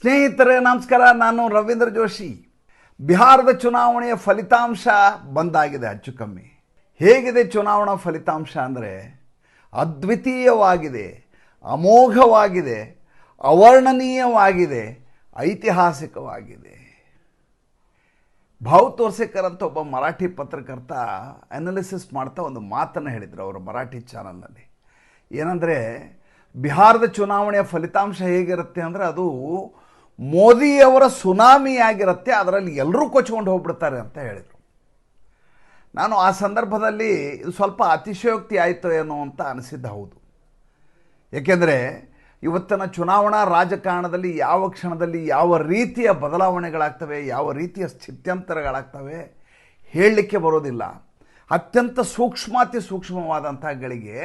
ಸ್ನೇಹಿತರೆ, ನಮಸ್ಕಾರ. ನಾನು ರವೀಂದ್ರ ಜೋಶಿ. ಬಿಹಾರದ ಚುನಾವಣೆಯ ಫಲಿತಾಂಶ ಬಂದಾಗಿದೆ ಅಚ್ಚು ಕಮ್ಮಿ. ಹೇಗಿದೆ ಚುನಾವಣಾ ಫಲಿತಾಂಶ ಅಂದರೆ? ಅದ್ವಿತೀಯವಾಗಿದೆ, ಅಮೋಘವಾಗಿದೆ, ಅವರ್ಣನೀಯವಾಗಿದೆ, ಐತಿಹಾಸಿಕವಾಗಿದೆ. ಭಾವು ತೋರ್ಸೇಕರ್ ಅಂತ ಒಬ್ಬ ಮರಾಠಿ ಪತ್ರಕರ್ತ ಅನಾಲಿಸಿಸ್ ಮಾಡ್ತಾ ಒಂದು ಮಾತನ್ನು ಹೇಳಿದರು ಅವರು ಮರಾಠಿ ಚಾನಲ್ನಲ್ಲಿ ಏನಂದರೆ, ಬಿಹಾರದ ಚುನಾವಣೆಯ ಫಲಿತಾಂಶ ಹೇಗಿರುತ್ತೆ ಅಂದರೆ ಅದು ಮೋದಿಯವರ ಸುನಾಮಿಯಾಗಿರುತ್ತೆ ಅದರಲ್ಲಿ ಎಲ್ಲರೂ ಕೊಚ್ಕೊಂಡು ಹೋಗ್ಬಿಡ್ತಾರೆ ಅಂತ ಹೇಳಿದರು. ನಾನು ಆ ಸಂದರ್ಭದಲ್ಲಿ ಇದು ಸ್ವಲ್ಪ ಅತಿಶಯೋಕ್ತಿ ಆಯಿತು ಏನೋ ಅಂತ ಅನಿಸಿದ್ದು ಹೌದು. ಏಕೆಂದರೆ ಇವತ್ತಿನ ಚುನಾವಣಾ ರಾಜಕಾರಣದಲ್ಲಿ ಯಾವ ಕ್ಷಣದಲ್ಲಿ ಯಾವ ರೀತಿಯ ಬದಲಾವಣೆಗಳಾಗ್ತವೆ, ಯಾವ ರೀತಿಯ ಸ್ಥಿತ್ಯಂತರಗಳಾಗ್ತವೆ ಹೇಳಲಿಕ್ಕೆ ಬರೋದಿಲ್ಲ. ಅತ್ಯಂತ ಸೂಕ್ಷ್ಮಾತಿ ಸೂಕ್ಷ್ಮವಾದಂಥ ಗಳಿಗೆ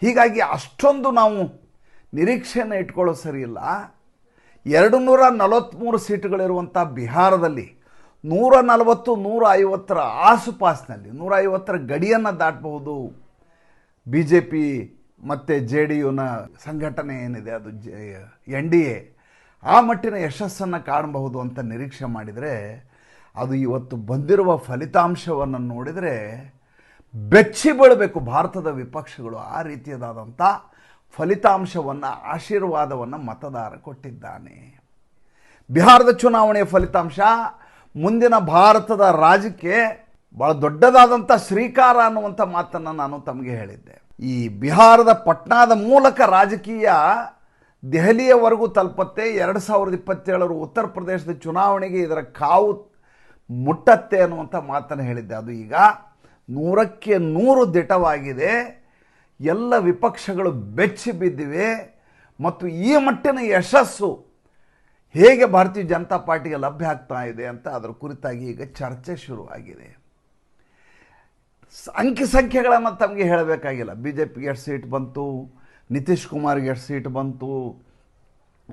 ಹೀಗಾಗಿ ಅಷ್ಟೊಂದು ನಾವು ನಿರೀಕ್ಷೆಯನ್ನು ಇಟ್ಕೊಳ್ಳೋದು ಸರಿಯಿಲ್ಲ. ಎರಡು ನೂರ ನಲವತ್ತ್ಮೂರು ಸೀಟುಗಳಿರುವಂಥ ಬಿಹಾರದಲ್ಲಿ ನೂರ ನಲವತ್ತು ನೂರ ಐವತ್ತರ ಆಸುಪಾಸಿನಲ್ಲಿ ನೂರ ಐವತ್ತರ ಗಡಿಯನ್ನು ದಾಟಬಹುದು ಬಿ ಜೆ ಪಿ ಮತ್ತು ಜೆ ಡಿ ಯುನ ಸಂಘಟನೆ ಏನಿದೆ, ಅದು ಎನ್ ಡಿ ಎ. ಆ ಮಟ್ಟಿನ ಯಶಸ್ಸನ್ನು ಕಾಣಬಹುದು ಅಂತ ನಿರೀಕ್ಷೆ ಮಾಡಿದರೆ, ಅದು ಇವತ್ತು ಬಂದಿರುವ ಫಲಿತಾಂಶವನ್ನು ನೋಡಿದರೆ ಬೆಚ್ಚಿ ಬೀಳಬೇಕು ಭಾರತದ ವಿಪಕ್ಷಗಳು ಆ ರೀತಿಯದಾದಂಥ ಫಲಿತಾಂಶವನ್ನು, ಆಶೀರ್ವಾದವನ್ನು ಮತದಾರ ಕೊಟ್ಟಿದ್ದಾನೆ. ಬಿಹಾರದ ಚುನಾವಣೆಯ ಫಲಿತಾಂಶ, ಮುಂದಿನ ಭಾರತದ ರಾಜಕ್ಕೆ ಭಾಳ ದೊಡ್ಡದಾದಂಥ ಶ್ರೀಕಾರ ಅನ್ನುವಂಥ ಮಾತನ್ನು ನಾನು ತಮಗೆ ಹೇಳಿದ್ದೆ. ಈ ಬಿಹಾರದ ಪಟ್ನಾದ ಮೂಲಕ ರಾಜಕೀಯ ದೆಹಲಿಯವರೆಗೂ ತಲುಪತ್ತೆ. ಎರಡು ಸಾವಿರದ ಇಪ್ಪತ್ತೇಳರ ಉತ್ತರ ಪ್ರದೇಶದ ಚುನಾವಣೆಗೆ ಇದರ ಕಾವು ಮುಟ್ಟತ್ತೆ ಅನ್ನುವಂಥ ಮಾತನ್ನು ಹೇಳಿದ್ದೆ. ಅದು ಈಗ ನೂರಕ್ಕೆ ನೂರು ದಿಟವಾಗಿದೆ. ಎಲ್ಲ ವಿಪಕ್ಷಗಳು ಬೆಚ್ಚಿ ಬಿದ್ದಿವೆ ಮತ್ತು ಈ ಮಟ್ಟಿನ ಯಶಸ್ಸು ಹೇಗೆ ಭಾರತೀಯ ಜನತಾ ಪಾರ್ಟಿಗೆ ಲಭ್ಯ ಆಗ್ತಾ ಇದೆ ಅಂತ ಅದರ ಕುರಿತಾಗಿ ಈಗ ಚರ್ಚೆ ಶುರುವಾಗಿದೆ. ಅಂಕಿ ಸಂಖ್ಯೆಗಳನ್ನು ತಮಗೆ ಹೇಳಬೇಕಾಗಿಲ್ಲ. ಬಿ ಜೆ ಪಿಗೆ ಎಷ್ಟು ಸೀಟ್ ಬಂತು, ನಿತೀಶ್ ಕುಮಾರ್ಗೆ ಎಷ್ಟು ಸೀಟ್ ಬಂತು,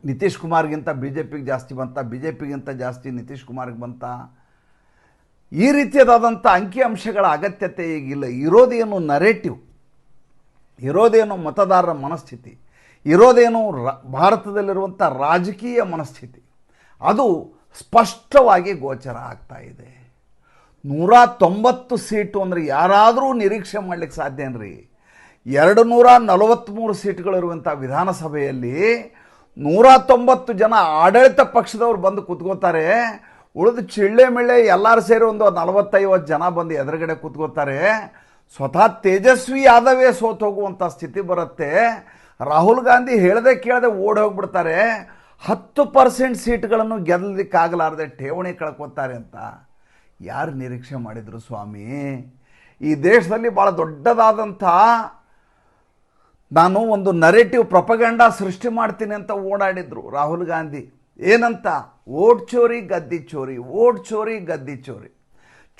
ನಿತೀಶ್ ಕುಮಾರ್ಗಿಂತ ಬಿ ಜೆ ಪಿಗೆ ಜಾಸ್ತಿ ಬಂತ ಬಿ ಜೆ ಪಿಗಿಂತ ಜಾಸ್ತಿ ನಿತೀಶ್ ಕುಮಾರ್ಗೆ ಬಂತ? ಈ ರೀತಿಯಾದಂಥ ಅಂಕಿಅಂಶಗಳ ಅಗತ್ಯತೆ ಈಗಿಲ್ಲ. ಇರೋದೇನು ನರೇಟಿವ್ ಇರೋದೇನು ಮತದಾರರ ಮನಸ್ಥಿತಿ ಇರೋದೇನು ರ- ಭಾರತದಲ್ಲಿರುವಂಥ ರಾಜಕೀಯ ಮನಸ್ಥಿತಿ, ಅದು ಸ್ಪಷ್ಟವಾಗಿ ಗೋಚರ ಆಗ್ತಾ ಇದೆ. ನೂರ ತೊಂಬತ್ತು ಸೀಟು ಅಂದರೆ ಯಾರಾದರೂ ನಿರೀಕ್ಷೆ ಮಾಡಲಿಕ್ಕೆ ಸಾಧ್ಯನ್ರಿ ಎರಡು ನೂರ ನಲವತ್ತ್ಮೂರು ಸೀಟ್ಗಳಿರುವಂಥ ವಿಧಾನಸಭೆಯಲ್ಲಿ ನೂರ ತೊಂಬತ್ತು ಜನ ಆಡಳಿತ ಪಕ್ಷದವ್ರು ಬಂದು ಕೂತ್ಕೋತಾರೆ ಉಳಿದು ಚಿಳ್ಳೆ ಮಿಳ್ಳೆ ಎಲ್ಲರೂ ಸೇರಿ ಒಂದು ನಲವತ್ತೈವತ್ತು ಜನ ಬಂದು ಎದುರುಗಡೆ ಕೂತ್ಕೋತಾರೆ ಸ್ವತಃ ತೇಜಸ್ವಿ ಯಾದವೇ ಸೋತು ಹೋಗುವಂಥ ಸ್ಥಿತಿ ಬರುತ್ತೆ. ರಾಹುಲ್ ಗಾಂಧಿ ಹೇಳದೆ ಕೇಳದೆ ಓಡಿ ಹೋಗ್ಬಿಡ್ತಾರೆ. ಹತ್ತು ಪರ್ಸೆಂಟ್ ಸೀಟ್ಗಳನ್ನು ಗೆಲ್ಲಲಿಕ್ಕಾಗಲಾರದೆ ಠೇವಣಿ ಕಳ್ಕೊತಾರೆ ಅಂತ. ಯಾರು ನಿರೀಕ್ಷೆ ಮಾಡಿದರು ಸ್ವಾಮಿ? ಈ ದೇಶದಲ್ಲಿ ಭಾಳ ದೊಡ್ಡದಾದಂಥ ನಾನು ಒಂದು ನರೇಟಿವ್ ಪ್ರಪಗಂಡ ಸೃಷ್ಟಿ ಮಾಡ್ತೀನಿ ಅಂತ ಓಡಾಡಿದರು ರಾಹುಲ್ ಗಾಂಧಿ. ಏನಂತ? ಓಟ್ ಚೋರಿ, ಗದ್ದಿ ಚೋರಿ, ಓಟ್ ಚೋರಿ, ಗದ್ದಿ ಚೋರಿ.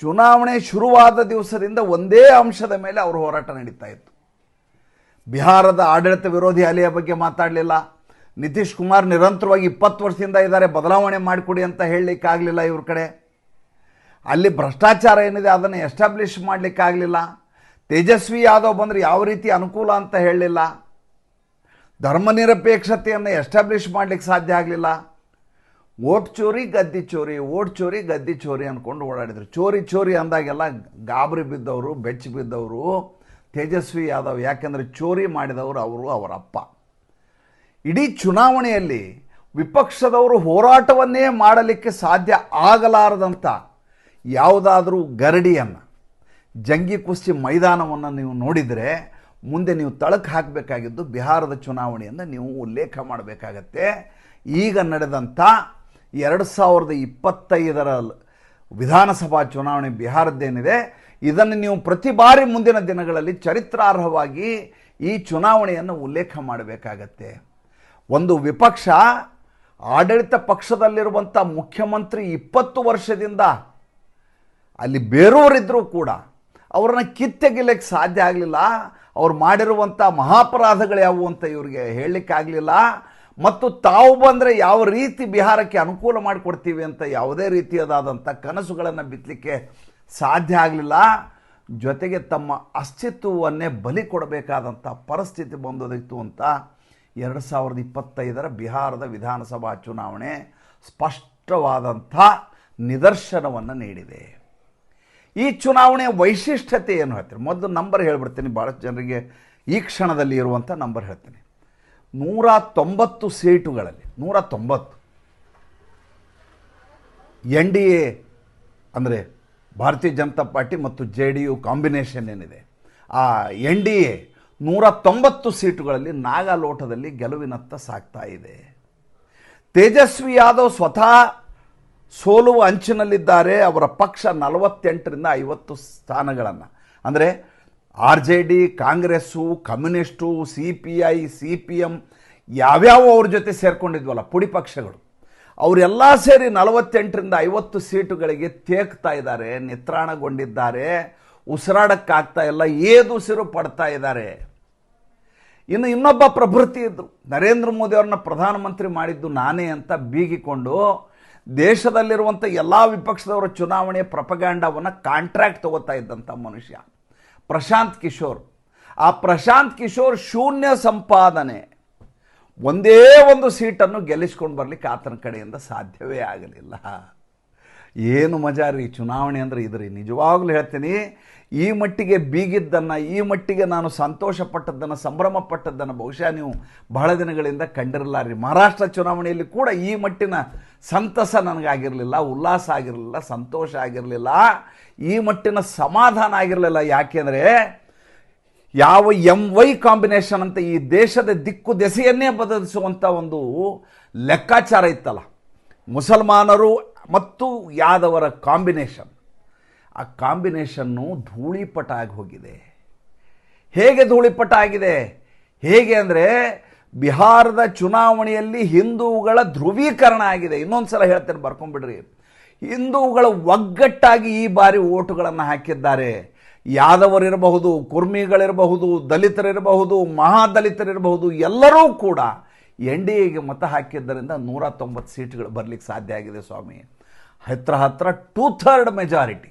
ಚುನಾವಣೆ ಶುರುವಾದ ದಿವಸದಿಂದ ಒಂದೇ ಅಂಶದ ಮೇಲೆ ಅವರು ಹೋರಾಟ ನಡೀತಾ ಇತ್ತು. ಬಿಹಾರದ ಆಡಳಿತ ವಿರೋಧಿ ಅಲೆಯ ಬಗ್ಗೆ ಮಾತಾಡಲಿಲ್ಲ. ನಿತೀಶ್ ಕುಮಾರ್ ನಿರಂತರವಾಗಿ ಇಪ್ಪತ್ತು ವರ್ಷದಿಂದ ಇದ್ದಾರೆ, ಬದಲಾವಣೆ ಮಾಡಿಕೊಡಿ ಅಂತ ಹೇಳಲಿಕ್ಕಾಗಲಿಲ್ಲ ಇವ್ರ ಕಡೆ. ಅಲ್ಲಿ ಭ್ರಷ್ಟಾಚಾರ ಏನಿದೆ ಅದನ್ನು ಎಸ್ಟಾಬ್ಲಿಷ್ ಮಾಡಲಿಕ್ಕಾಗಲಿಲ್ಲ ತೇಜಸ್ವಿ ಯಾದವ್ ಬಂದರೆ ಯಾವ ರೀತಿ ಅನುಕೂಲ ಅಂತ ಹೇಳಲಿಲ್ಲ. ಧರ್ಮನಿರಪೇಕ್ಷತೆಯನ್ನು ಎಸ್ಟಾಬ್ಲಿಷ್ ಮಾಡಲಿಕ್ಕೆ ಸಾಧ್ಯ ಆಗಲಿಲ್ಲ. ಓಟ್ ಚೋರಿ, ಗದ್ದಿ ಚೋರಿ ಓಟ್ ಚೋರಿ, ಗದ್ದಿ ಚೋರಿ ಅಂದ್ಕೊಂಡು ಓಡಾಡಿದ್ರು. ಚೋರಿ ಚೋರಿ ಅಂದಾಗೆಲ್ಲ ಗಾಬರಿ ಬಿದ್ದವರು, ಬೆಚ್ಚಿ ಬಿದ್ದವರು, ತೇಜಸ್ವಿ ಯಾದವ್, ಯಾಕೆಂದರೆ ಚೋರಿ ಮಾಡಿದವರು ಅವರು ಅವರಪ್ಪ ಇಡೀ ಚುನಾವಣೆಯಲ್ಲಿ ವಿಪಕ್ಷದವರು ಹೋರಾಟವನ್ನೇ ಮಾಡಲಿಕ್ಕೆ ಸಾಧ್ಯ ಆಗಲಾರದಂಥ ಯಾವುದಾದರೂ ಗರಡಿಯನ್ನು, ಜಂಗಿ ಕುಸ್ತಿ ಮೈದಾನವನ್ನು ನೀವು ನೋಡಿದರೆ ಮುಂದೆ ನೀವು ತಳಕ್ಕೆ ಹಾಕಬೇಕಾಗಿದ್ದು ಬಿಹಾರದ ಚುನಾವಣೆಯನ್ನು ನೀವು ಉಲ್ಲೇಖ ಮಾಡಬೇಕಾಗತ್ತೆ. ಈಗ ನಡೆದಂಥ ಎರಡು ಸಾವಿರದ ಇಪ್ಪತ್ತೈದರ ವಿಧಾನಸಭಾ ಚುನಾವಣೆ ಬಿಹಾರದ್ದೇನಿದೆ, ಇದನ್ನು ನೀವು ಪ್ರತಿ ಬಾರಿ ಮುಂದಿನ ದಿನಗಳಲ್ಲಿ ಚರಿತ್ರಾರ್ಹವಾಗಿ ಈ ಚುನಾವಣೆಯನ್ನು ಉಲ್ಲೇಖ ಮಾಡಬೇಕಾಗತ್ತೆ. ಒಂದು ವಿಪಕ್ಷ, ಆಡಳಿತ ಪಕ್ಷದಲ್ಲಿರುವಂಥ ಮುಖ್ಯಮಂತ್ರಿ ಇಪ್ಪತ್ತು ವರ್ಷದಿಂದ ಅಲ್ಲಿ ಬೇರೂರಿದ್ದರೂ ಕೂಡ ಅವ್ರನ್ನ ಕಿತ್ತೆಗಿಲಿಕ್ಕೆ ಸಾಧ್ಯ ಆಗಲಿಲ್ಲ, ಅವ್ರು ಮಾಡಿರುವಂಥ ಮಹಾಪರಾಧಗಳು ಯಾವುವು ಅಂತ ಇವರಿಗೆ ಹೇಳಲಿಕ್ಕಾಗಲಿಲ್ಲ. ಮತ್ತು ತಾವು ಬಂದರೆ ಯಾವ ರೀತಿ ಬಿಹಾರಕ್ಕೆ ಅನುಕೂಲ ಮಾಡಿಕೊಡ್ತೀವಿ ಅಂತ ಯಾವುದೇ ರೀತಿಯದಾದಂಥ ಕನಸುಗಳನ್ನು ಬಿತ್ತಲಿಕ್ಕೆ ಸಾಧ್ಯ ಆಗಲಿಲ್ಲ. ಜೊತೆಗೆ ತಮ್ಮ ಅಸ್ತಿತ್ವವನ್ನೇ ಬಲಿ ಕೊಡಬೇಕಾದಂಥ ಪರಿಸ್ಥಿತಿ ಬಂದೋದಿತ್ತು ಅಂತ ಎರಡು ಸಾವಿರದ ಇಪ್ಪತ್ತೈದರ ಬಿಹಾರದ ವಿಧಾನಸಭಾ ಚುನಾವಣೆ ಸ್ಪಷ್ಟವಾದಂಥ ನಿದರ್ಶನವನ್ನು ನೀಡಿದೆ. ಈ ಚುನಾವಣೆಯ ವೈಶಿಷ್ಟ್ಯತೆ ಏನು ಹೇಳ್ತೀನಿ ಮೊದಲು ನಂಬರ್ ಹೇಳ್ಬಿಡ್ತೀನಿ ಭಾಳಷ್ಟು ಜನರಿಗೆ ಈ ಕ್ಷಣದಲ್ಲಿ ಇರುವಂಥ ನಂಬರ್ ಹೇಳ್ತೀನಿ. ನೂರ ತೊಂಬತ್ತು ಸೀಟುಗಳಲ್ಲಿ ನೂರ ತೊಂಬತ್ತು ಎನ್ ಡಿ ಎ ಅಂದರೆ ಭಾರತೀಯ ಜನತಾ ಪಾರ್ಟಿ ಮತ್ತು ಜೆ ಡಿ ಯು ಕಾಂಬಿನೇಷನ್ ಏನಿದೆ, ಆ ಎನ್ ಡಿ ಎ ನೂರ ತೊಂಬತ್ತು ಸೀಟುಗಳಲ್ಲಿ ನಾಗಾಲೋಟದಲ್ಲಿ ಗೆಲುವಿನತ್ತ ಸಾಗ್ತಾ ಇದೆ. ತೇಜಸ್ವಿ ಯಾದವ್ ಸ್ವತಃ ಸೋಲುವ ಅಂಚಿನಲ್ಲಿದ್ದಾರೆ, ಅವರ ಪಕ್ಷ ನಲವತ್ತೆಂಟರಿಂದ ಐವತ್ತು ಸ್ಥಾನಗಳನ್ನು. ಅಂದರೆ R J D Congress, communist C P I C P M ಯಾವ್ಯಾವ ಅವ್ರ ಜೊತೆ ಸೇರ್ಕೊಂಡಿದ್ವಲ್ಲ, ಪುಡಿ ಪಕ್ಷಗಳು. ಅವರೆಲ್ಲ ಸೇರಿ ನಲವತ್ತೆಂಟರಿಂದ ಐವತ್ತು ಸೀಟುಗಳಿಗೆ ತೇಕ್ತಾ ಇದ್ದಾರೆ, ನಿತ್ರಾಣಗೊಂಡಿದ್ದಾರೆ, ಉಸಿರಾಡಕ್ಕಾಗ್ತಾ ಇಲ್ಲ, ಏದುಸಿರು ಪಡ್ತಾ ಇದ್ದಾರೆ. ಇನ್ನು ಇನ್ನೊಬ್ಬ ಪ್ರಭೃತಿ ಇದ್ದರು ನರೇಂದ್ರ ಮೋದಿ ಅವ್ರನ್ನ ಪ್ರಧಾನಮಂತ್ರಿ ಮಾಡಿದ್ದು ನಾನೇ ಅಂತ ಬೀಗಿಕೊಂಡು ದೇಶದಲ್ಲಿರುವಂಥ ಎಲ್ಲ ವಿಪಕ್ಷದವರ ಚುನಾವಣೆಯ ಪ್ರಪಗಾಂಡವನ್ನು ಕಾಂಟ್ರಾಕ್ಟ್ ತಗೋತಾ ಇದ್ದಂಥ ಮನುಷ್ಯ. ಪ್ರಶಾಂತ್ ಕಿಶೋರ್. ಆ ಪ್ರಶಾಂತ್ ಕಿಶೋರ್ ಶೂನ್ಯ ಸಂಪಾದನೆ. ಒಂದೇ ಒಂದು ಸೀಟನ್ನು ಗೆಲ್ಲಿಸ್ಕೊಂಡು ಬರಲಿಕ್ಕೆ ಆತನ ಕಡೆಯಿಂದ ಸಾಧ್ಯವೇ ಆಗಲಿಲ್ಲ. ಏನು ಮಜಾ ರೀ, ಚುನಾವಣೆ ಅಂದರೆ ಇದ್ರಿ ನಿಜವಾಗ್ಲೂ ಹೇಳ್ತೀನಿ, ಈ ಮಟ್ಟಿಗೆ ಬೀಗಿದ್ದನ್ನು, ಈ ಮಟ್ಟಿಗೆ ನಾನು ಸಂತೋಷ ಪಟ್ಟದ್ದನ್ನು ಸಂಭ್ರಮ ಪಟ್ಟದ್ದನ್ನು ಬಹುಶಃ ನೀವು ಬಹಳ ದಿನಗಳಿಂದ ಕಂಡಿರಲಾರಿ ಮಹಾರಾಷ್ಟ್ರ ಚುನಾವಣೆಯಲ್ಲಿ ಕೂಡ ಈ ಮಟ್ಟಿನ ಸಂತಸ ನನಗಾಗಿರಲಿಲ್ಲ ಉಲ್ಲಾಸ ಆಗಿರಲಿಲ್ಲ, ಸಂತೋಷ ಆಗಿರಲಿಲ್ಲ. ಈ ಮಟ್ಟಿನ ಸಮಾಧಾನ ಆಗಿರಲಿಲ್ಲ. ಯಾಕೆಂದರೆ ಯಾವ ಎಂ ವೈ ಕಾಂಬಿನೇಷನ್ ಅಂತ ಈ ದೇಶದ ದಿಕ್ಕು ದೆಸೆಯನ್ನೇ ಬದಲಿಸುವಂಥ ಒಂದು ಲೆಕ್ಕಾಚಾರ ಇತ್ತಲ್ಲ. ಮುಸಲ್ಮಾನರು ಮತ್ತು ಯಾದವರ ಕಾಂಬಿನೇಷನ್. ಆ ಕಾಂಬಿನೇಷನ್ನು ಧೂಳಿಪಟ ಆಗಿ ಹೋಗಿದೆ. ಹೇಗೆ ಧೂಳಿಪಟ ಆಗಿದೆ ಹೇಗೆ ಅಂದರೆ ಬಿಹಾರದ ಚುನಾವಣೆಯಲ್ಲಿ ಹಿಂದೂಗಳ ಧ್ರುವೀಕರಣ ಆಗಿದೆ. ಇನ್ನೊಂದು ಸಲ ಹೇಳ್ತೇನೆ ಬರ್ಕೊಂಬಿಡ್ರಿ ಹಿಂದೂಗಳ ಒಗ್ಗಟ್ಟಾಗಿ ಈ ಬಾರಿ ಓಟುಗಳನ್ನು ಹಾಕಿದ್ದಾರೆ. ಯಾದವರಿರಬಹುದು, ಕುರ್ಮಿಗಳಿರಬಹುದು, ದಲಿತರಿರಬಹುದು, ಮಹಾದಲಿತರಿರಬಹುದು, ಎಲ್ಲರೂ ಕೂಡ ಎನ್ ಡಿ ಎಗೆ ಮತ ಹಾಕಿದ್ದರಿಂದ ನೂರ ತೊಂಬತ್ತು ಸೀಟ್ಗಳು ಬರಲಿಕ್ಕೆ ಸಾಧ್ಯ ಆಗಿದೆ ಸ್ವಾಮಿ. ಹತ್ರ ಹತ್ರ ಟೂ ಥರ್ಡ್ ಮೆಜಾರಿಟಿ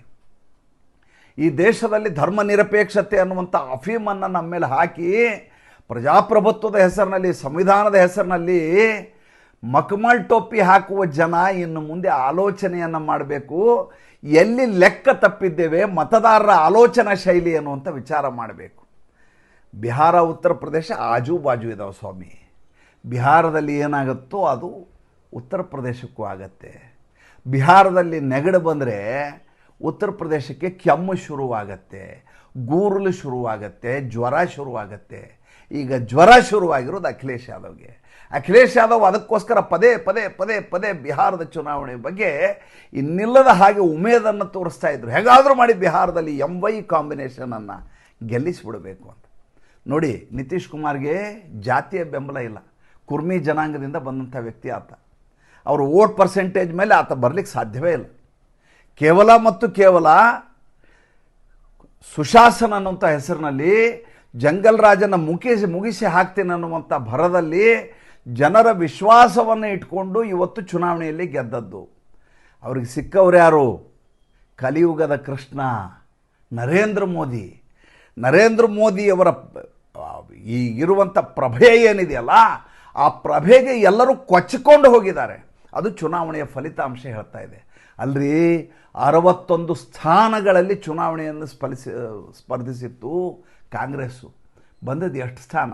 ಈ ದೇಶದಲ್ಲಿ ಧರ್ಮ ನಿರಪೇಕ್ಷತೆ ಅನ್ನುವಂಥ ಅಫೀಮನ್ನು ನಮ್ಮ ಮೇಲೆ ಹಾಕಿ ಪ್ರಜಾಪ್ರಭುತ್ವದ ಹೆಸರಿನಲ್ಲಿ, ಸಂವಿಧಾನದ ಹೆಸರಿನಲ್ಲಿ ಮಕಮಲ್ ಟೋಪಿ ಹಾಕುವ ಜನ ಇನ್ನು ಮುಂದೆ ಆಲೋಚನೆಯನ್ನು ಮಾಡಬೇಕು. ಎಲ್ಲಿ ಲೆಕ್ಕ ತಪ್ಪಿದ್ದೇವೆ, ಮತದಾರರ ಆಲೋಚನಾ ಶೈಲಿ ಅನ್ನುವಂಥ ವಿಚಾರ ಮಾಡಬೇಕು. ಬಿಹಾರ, ಉತ್ತರ ಪ್ರದೇಶ ಆಜು ಬಾಜು ಇದಾವೆ ಸ್ವಾಮಿ. ಬಿಹಾರದಲ್ಲಿ ಏನಾಗುತ್ತೋ ಅದು ಉತ್ತರ ಪ್ರದೇಶಕ್ಕೂ ಆಗತ್ತೆ. ಬಿಹಾರದಲ್ಲಿ ನೆಗಡು ಬಂದರೆ ಉತ್ತರ ಪ್ರದೇಶಕ್ಕೆ ಕೆಮ್ಮು ಶುರುವಾಗತ್ತೆ, ಗೂರುಲು ಶುರುವಾಗತ್ತೆ, ಜ್ವರ ಶುರುವಾಗತ್ತೆ. ಈಗ ಜ್ವರ ಶುರುವಾಗಿರೋದು ಅಖಿಲೇಶ್ ಯಾದವ್ಗೆ. ಅಖಿಲೇಶ್ ಯಾದವ್ ಅದಕ್ಕೋಸ್ಕರ ಪದೇ ಪದೇ ಪದೇ ಪದೇ ಬಿಹಾರದ ಚುನಾವಣೆ ಬಗ್ಗೆ ಇನ್ನಿಲ್ಲದ ಹಾಗೆ ಉಮೇದನ್ನು ತೋರಿಸ್ತಾ ಇದ್ರು. ಹೇಗಾದರೂ ಮಾಡಿ ಬಿಹಾರದಲ್ಲಿ ಎಂ ವೈ ಕಾಂಬಿನೇಷನನ್ನು ಗೆಲ್ಲಿಸಿಬಿಡಬೇಕು ಅಂತ. ನೋಡಿ, ನಿತೀಶ್ ಕುಮಾರ್ಗೆ ಜಾತಿಯ ಬೆಂಬಲ ಇಲ್ಲ. ಕುರ್ಮಿ ಜನಾಂಗದಿಂದ ಬಂದಂಥ ವ್ಯಕ್ತಿ ಆತ. ಅವ್ರ ಓಟ್ ಪರ್ಸೆಂಟೇಜ್ ಮೇಲೆ ಆತ ಬರಲಿಕ್ಕೆ ಸಾಧ್ಯವೇ ಇಲ್ಲ. ಕೇವಲ ಮತ್ತು ಕೇವಲ ಸುಶಾಸನ ಅನ್ನುವಂಥ ಹೆಸರಿನಲ್ಲಿ ಜಂಗಲ್ ರಾಜನ ಮುಗಿಸಿ ಮುಗಿಸಿ ಹಾಕ್ತೀನಿ ಅನ್ನುವಂಥ ಭರದಲ್ಲಿ ಜನರ ವಿಶ್ವಾಸವನ್ನು ಇಟ್ಕೊಂಡು ಇವತ್ತು ಚುನಾವಣೆಯಲ್ಲಿ ಗೆದ್ದದ್ದು. ಅವ್ರಿಗೆ ಸಿಕ್ಕವ್ರು ಯಾರು? ಕಲಿಯುಗದ ಕೃಷ್ಣ ನರೇಂದ್ರ ಮೋದಿ. ನರೇಂದ್ರ ಮೋದಿಯವರ ಈ ಇರುವಂಥ ಪ್ರಭೆ ಏನಿದೆಯಲ್ಲ ಆ ಪ್ರಭೆಗೆ ಎಲ್ಲರೂ ಕೊಚ್ಚಿಕೊಂಡು ಹೋಗಿದ್ದಾರೆ. ಅದು ಚುನಾವಣೆಯ ಫಲಿತಾಂಶ ಹೇಳ್ತಾ ಇದೆ. ಅಲ್ರಿ, ಅರವತ್ತೊಂದು ಸ್ಥಾನಗಳಲ್ಲಿ ಚುನಾವಣೆಯನ್ನು ಸ್ಪರ್ಧಿಸಿ ಸ್ಪರ್ಧಿಸಿತ್ತು ಕಾಂಗ್ರೆಸ್ಸು. ಬಂದದ್ದು ಎಷ್ಟು ಸ್ಥಾನ?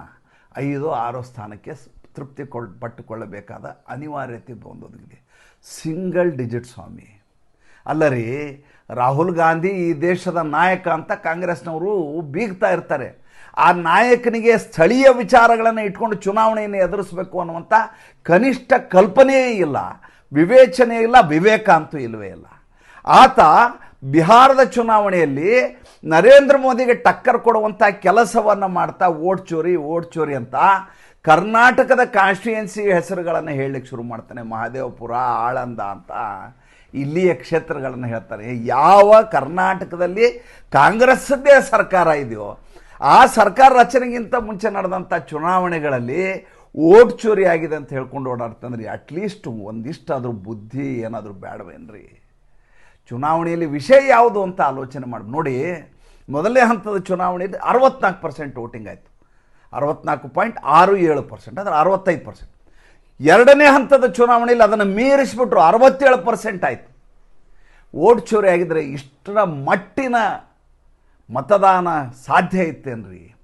ಐದು, ಆರು ಸ್ಥಾನಕ್ಕೆ ತೃಪ್ತಿ ಕೊಳ್, ಪಟ್ಟುಕೊಳ್ಳಬೇಕಾದ ಅನಿವಾರ್ಯತೆ ಬಂದೊದಗಿದೆ. ಸಿಂಗಲ್ ಡಿಜಿಟ್ ಸ್ವಾಮಿ. ಅಲ್ಲರಿ, ರಾಹುಲ್ ಗಾಂಧಿ ಈ ದೇಶದ ನಾಯಕ ಅಂತ ಕಾಂಗ್ರೆಸ್ನವರು ಬೀಗ್ತಾ ಇರ್ತಾರೆ. ಆ ನಾಯಕನಿಗೆ ಸ್ಥಳೀಯ ವಿಚಾರಗಳನ್ನು ಇಟ್ಕೊಂಡು ಚುನಾವಣೆಯನ್ನು ಎದುರಿಸಬೇಕು ಅನ್ನುವಂಥ ಕನಿಷ್ಠ ಕಲ್ಪನೆಯೇ ಇಲ್ಲ, ವಿವೇಚನೆ ಇಲ್ಲ ವಿವೇಕ ಅಂತೂ ಇಲ್ಲವೇ ಇಲ್ಲ. ಆತ ಬಿಹಾರದ ಚುನಾವಣೆಯಲ್ಲಿ ನರೇಂದ್ರ ಮೋದಿಗೆ ಟಕ್ಕರ್ ಕೊಡುವಂಥ ಕೆಲಸವನ್ನು ಮಾಡ್ತಾ ಓಟ್ ಚೋರಿ ಓಟ್ ಚೋರಿ ಅಂತ ಕರ್ನಾಟಕದ ಕಾನ್ಸ್ಟಿಟ್ಯೂನ್ಸಿ ಹೆಸರುಗಳನ್ನು ಹೇಳಲಿಕ್ಕೆ ಶುರು ಮಾಡ್ತಾನೆ, ಮಹಾದೇವಪುರ, ಆಳಂದ ಅಂತ. ಇಲ್ಲಿಯ ಕ್ಷೇತ್ರಗಳನ್ನು ಹೇಳ್ತಾರೆ. ಯಾವ ಕರ್ನಾಟಕದಲ್ಲಿ ಕಾಂಗ್ರೆಸ್ಸದ್ದೇ ಸರ್ಕಾರ ಇದೆಯೋ ಆ ಸರ್ಕಾರ ರಚನೆಗಿಂತ ಮುಂಚೆ ನಡೆದಂಥ ಚುನಾವಣೆಗಳಲ್ಲಿ ಓಟ್ ಚೋರಿ ಆಗಿದೆ ಅಂತ ಹೇಳ್ಕೊಂಡು ಓಡಾಡ್ತಂದ್ರೆ ಅಟ್ಲೀಸ್ಟ್ ಒಂದಿಷ್ಟಾದರೂ ಬುದ್ಧಿ ಏನಾದರೂ ಬೇಡವೇನ್ರಿ ಚುನಾವಣೆಯಲ್ಲಿ ವಿಷಯ ಯಾವುದು ಅಂತ ಆಲೋಚನೆ ಮಾಡಿ, ನೋಡಿ, ಮೊದಲನೇ ಹಂತದ ಚುನಾವಣೆಯಲ್ಲಿ ಅರವತ್ನಾಲ್ಕು ಪರ್ಸೆಂಟ್ ವೋಟಿಂಗ್ ಆಯಿತು. ಅರವತ್ನಾಲ್ಕು ಪಾಯಿಂಟ್ ಆರು ಏಳು ಪರ್ಸೆಂಟ್ ಅಂದರೆ ಅರವತ್ತೈದು ಪರ್ಸೆಂಟ್ ಎರಡನೇ ಹಂತದ ಚುನಾವಣೆಯಲ್ಲಿ ಅದನ್ನು ಮೀರಿಸಿಬಿಟ್ರು ಅರವತ್ತೇಳು ಪರ್ಸೆಂಟ್ ಆಯಿತು. ಓಟ್ ಚೋರಿ ಆಗಿದ್ದರೆ ಇಷ್ಟರ ಮಟ್ಟಿನ ಮತದಾನ ಸಾಧ್ಯ ಇತ್ತೇನ್ರಿ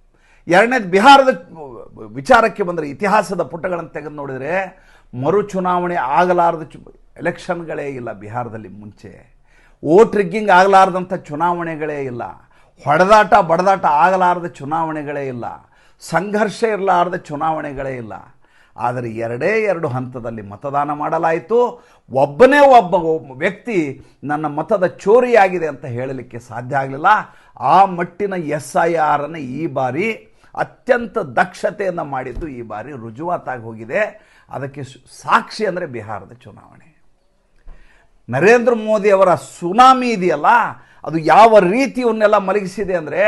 ಎರಡನೇದು ಬಿಹಾರದ ವಿಚಾರಕ್ಕೆ ಬಂದರೆ ಇತಿಹಾಸದ ಪುಟಗಳನ್ನು ತೆಗೆದು ನೋಡಿದರೆ ಮರು ಚುನಾವಣೆ ಆಗಲಾರದ ಚು ಎಲೆಕ್ಷನ್ಗಳೇ ಇಲ್ಲ ಬಿಹಾರದಲ್ಲಿ ಮುಂಚೆ. ಓಟ್ ರಿಗ್ಗಿಂಗ್ ಆಗಲಾರ್ದಂಥ ಚುನಾವಣೆಗಳೇ ಇಲ್ಲ. ಹೊಡೆದಾಟ, ಬಡದಾಟ ಆಗಲಾರದ ಚುನಾವಣೆಗಳೇ ಇಲ್ಲ. ಸಂಘರ್ಷ ಇರಲಾರದ ಚುನಾವಣೆಗಳೇ ಇಲ್ಲ. ಆದರೆ ಎರಡೇ ಎರಡು ಹಂತದಲ್ಲಿ ಮತದಾನ ಮಾಡಲಾಯಿತು. ಒಬ್ಬನೇ ಒಬ್ಬ ವ್ಯಕ್ತಿ ನನ್ನ ಮತದ ಚೋರಿಯಾಗಿದೆ ಅಂತ ಹೇಳಲಿಕ್ಕೆ ಸಾಧ್ಯ ಆಗಲಿಲ್ಲ. ಆ ಮಟ್ಟಿನ ಎಸ್ ಐ ಆರನ್ನು ಈ ಬಾರಿ ಅತ್ಯಂತ ದಕ್ಷತೆಯನ್ನು ಮಾಡಿದ್ದು ಈ ಬಾರಿ ರುಜುವಾತಾಗಿ ಹೋಗಿದೆ. ಅದಕ್ಕೆ ಸಾಕ್ಷಿ ಅಂದರೆ ಬಿಹಾರದ ಚುನಾವಣೆ. ನರೇಂದ್ರ ಮೋದಿ ಅವರ ಸುನಾಮಿ ಇದೆಯಲ್ಲ, ಅದು ಯಾವ ರೀತಿಯನ್ನೆಲ್ಲ ಮಲಗಿಸಿದೆ ಅಂದರೆ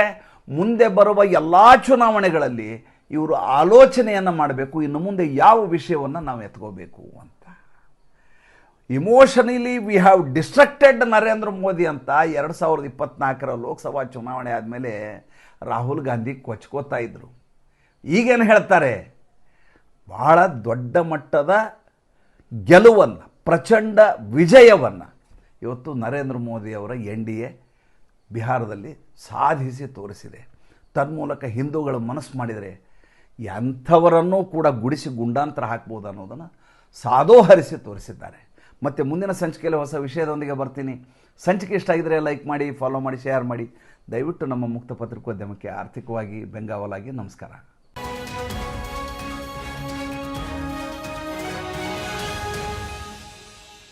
ಮುಂದೆ ಬರುವ ಎಲ್ಲ ಚುನಾವಣೆಗಳಲ್ಲಿ ಇವರು ಆಲೋಚನೆಯನ್ನು ಮಾಡಬೇಕು, ಇನ್ನು ಮುಂದೆ ಯಾವ ವಿಷಯವನ್ನು ನಾವು ಎತ್ಕೋಬೇಕು ಅಂತ. Emotionally we have distracted Narendra Modi ಅಂತ ಎರಡು ಸಾವಿರದ ಇಪ್ಪತ್ನಾಲ್ಕರ ಲೋಕಸಭಾ ಚುನಾವಣೆ ಆದಮೇಲೆ ರಾಹುಲ್ ಗಾಂಧಿ ಕೊಚ್ಕೋತಾ ಇದ್ದರು ಈಗೇನು ಹೇಳ್ತಾರೆ? ಭಾಳ ದೊಡ್ಡ ಮಟ್ಟದ ಗೆಲುವನ್ನು, ಪ್ರಚಂಡ ವಿಜಯವನ್ನು ಇವತ್ತು ನರೇಂದ್ರ ಮೋದಿಯವರ ಎನ್ ಡಿ ಎ ಬಿಹಾರದಲ್ಲಿ ಸಾಧಿಸಿ ತೋರಿಸಿದೆ. ತನ್ಮೂಲಕ ಹಿಂದೂಗಳು ಮನಸ್ಸು ಮಾಡಿದರೆ ಎಂಥವರನ್ನೂ ಕೂಡ ಗುಡಿಸಿ ಗುಂಡಾಂತರ ಹಾಕ್ಬೋದು ಅನ್ನೋದನ್ನು ಸಾದೋಹರಿಸಿ ತೋರಿಸಿದ್ದಾರೆ. ಮತ್ತು ಮುಂದಿನ ಸಂಚಿಕೆಯಲ್ಲಿ ಹೊಸ ವಿಷಯದೊಂದಿಗೆ ಬರ್ತೀನಿ. ಸಂಚಿಕೆ ಇಷ್ಟ ಆಗಿದ್ರೆ ಲೈಕ್ ಮಾಡಿ ಫಾಲೋ ಮಾಡಿ ಶೇರ್ ಮಾಡಿ. ದಯವಿಟ್ಟು ನಮ್ಮ ಮುಕ್ತ ಪತ್ರಿಕೋದ್ಯಮಕ್ಕೆ ಆರ್ಥಿಕವಾಗಿ ಬೆಂಗಾವಲಾಗಿ ನಮಸ್ಕಾರ.